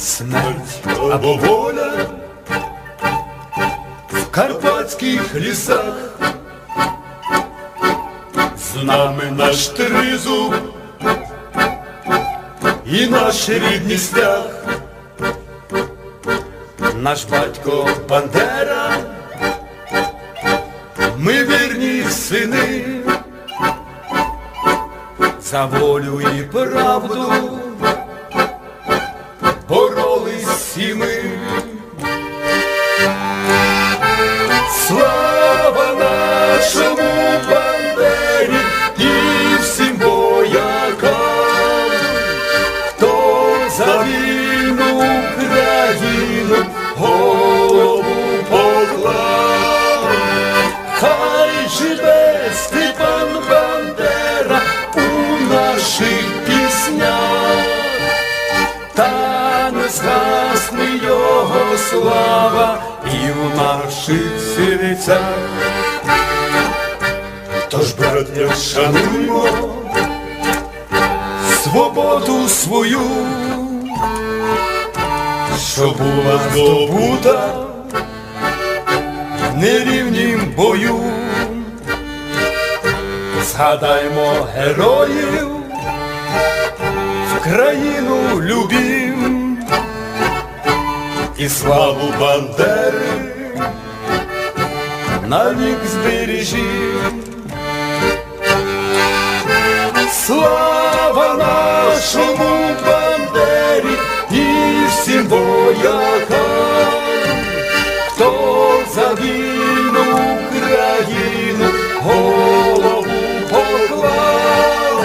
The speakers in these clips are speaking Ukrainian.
смерть або воля. В карпатських лісах. З нами наш тризуб. І наш рідний стяг, наш батько Бандера, ми вірні сини, за волю і правду Слава нашому бандері і всім воякам, хто за вільну Україну голову поклав, хай живе Степан Бандера у наших піснях та не згасне його слава серцях. Тож, браття, шануймо свободу свою, що була здобута в нерівнім бою. Згадаймо героїв в країну любім і славу Бандери навік збережім. Слава нашому Бандері і всім воякам, хто за вільну Україну голову поклав.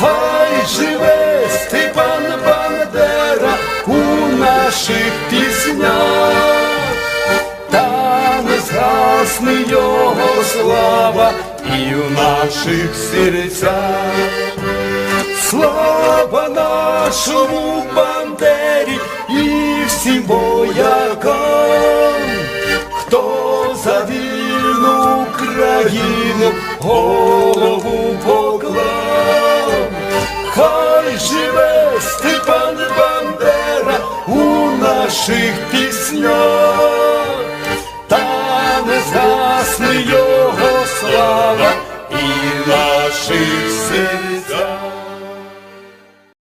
Хай живе Степан Бандера у наших піснях, згасне його слава і в наших серцях. Слава нашому Бандері і всім воякам, хто за вільну Україну голову поклав. Хай живе Степан Бандера у наших піснях, over.